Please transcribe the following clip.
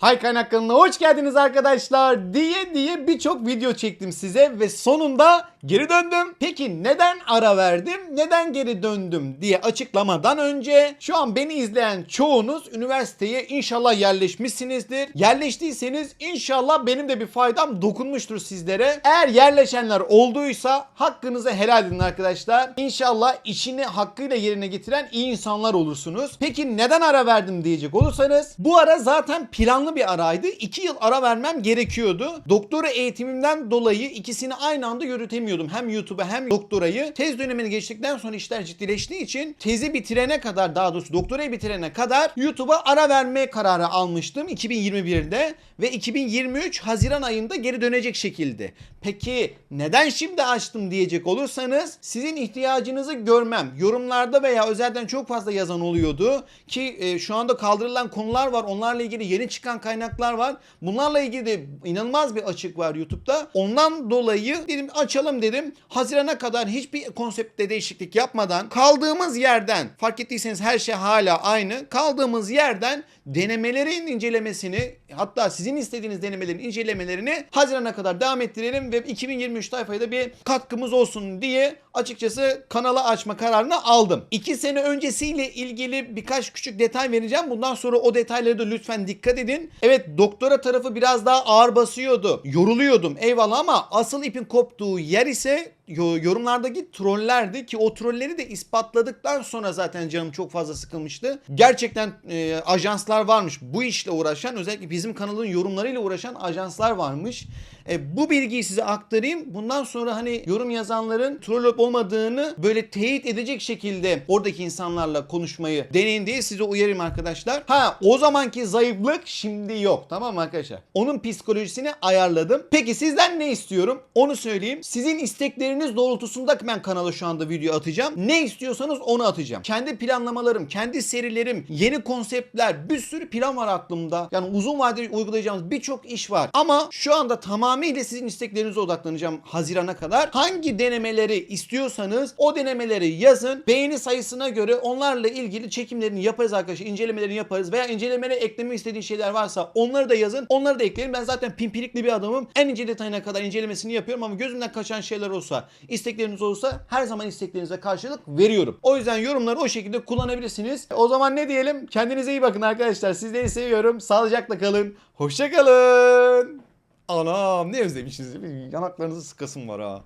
Hay Kaynak kanalına hoş geldiniz arkadaşlar diye diye birçok video çektim size ve sonunda geri döndüm. Peki neden ara verdim, neden geri döndüm diye açıklamadan önce şu an beni izleyen çoğunuz üniversiteye inşallah yerleşmişsinizdir. Yerleştiyseniz inşallah benim de bir faydam dokunmuştur sizlere. Eğer yerleşenler olduysa hakkınızı helal edin arkadaşlar. İnşallah işini hakkıyla yerine getiren iyi insanlar olursunuz. Peki neden ara verdim diyecek olursanız bu ara zaten planlı bir araydı. 2 yıl ara vermem gerekiyordu. Doktora eğitimimden dolayı ikisini aynı anda yürütemiyordum. Hem YouTube'a hem doktorayı. Tez dönemini geçtikten sonra işler ciddileştiği için tezi bitirene kadar daha doğrusu doktorayı bitirene kadar YouTube'a ara verme kararı almıştım 2021'de ve 2023 Haziran ayında geri dönecek şekilde. Peki neden şimdi açtım diyecek olursanız sizin ihtiyacınızı görmem. Yorumlarda veya özelden çok fazla yazan oluyordu ki e, şu anda kaldırılan konular var. Onlarla ilgili yeni çıkan kaynaklar var. Bunlarla ilgili de inanılmaz bir açık var YouTube'da. Ondan dolayı dedim açalım dedim. Hazirana kadar hiçbir konseptte değişiklik yapmadan kaldığımız yerden fark ettiyseniz her şey hala aynı. Kaldığımız yerden denemelerin incelemesini hatta sizin istediğiniz denemelerin incelemelerini Haziran'a kadar devam ettirelim ve 2023 tayfaya da bir katkımız olsun diye açıkçası kanalı açma kararını aldım. 2 sene öncesiyle ilgili birkaç küçük detay vereceğim. Bundan sonra o detaylara da lütfen dikkat edin. Evet doktora tarafı biraz daha ağır basıyordu. Yoruluyordum eyvallah ama asıl ipin koptuğu yer ise yorumlardaki trollerdi ki o trolleri de ispatladıktan sonra zaten canım çok fazla sıkılmıştı. Gerçekten e, ajanslar varmış bu işle uğraşan özellikle bizim kanalın yorumlarıyla uğraşan ajanslar varmış. E, bu bilgiyi size aktarayım. Bundan sonra hani yorum yazanların troll olup olmadığını böyle teyit edecek şekilde oradaki insanlarla konuşmayı deneyin diye size uyarayım arkadaşlar. Ha o zamanki zayıflık şimdi yok tamam mı arkadaşlar? Onun psikolojisini ayarladım. Peki sizden ne istiyorum? Onu söyleyeyim. Sizin istekleriniz doğrultusunda ben kanala şu anda video atacağım. Ne istiyorsanız onu atacağım. Kendi planlamalarım, kendi serilerim, yeni konseptler, bir sürü plan var aklımda. Yani uzun vadeli uygulayacağımız birçok iş var. Ama şu anda tamamıyla sizin isteklerinize odaklanacağım Haziran'a kadar. Hangi denemeleri istiyorsanız o denemeleri yazın. Beğeni sayısına göre onlarla ilgili çekimlerini yaparız arkadaşlar. incelemelerini yaparız. Veya incelemeye ekleme istediği şeyler varsa onları da yazın. Onları da ekleyin. Ben zaten pimpirikli bir adamım. En ince detayına kadar incelemesini yapıyorum ama gözümden kaçan şeyler olsa, istekleriniz olursa her zaman isteklerinize karşılık veriyorum. O yüzden yorumları o şekilde kullanabilirsiniz. O zaman ne diyelim? Kendinize iyi bakın arkadaşlar. Sizleri seviyorum. Sağlıcakla kalın. Hoşça kalın. Anam ne özlemişiz. Yanaklarınızı sıkasım var ha.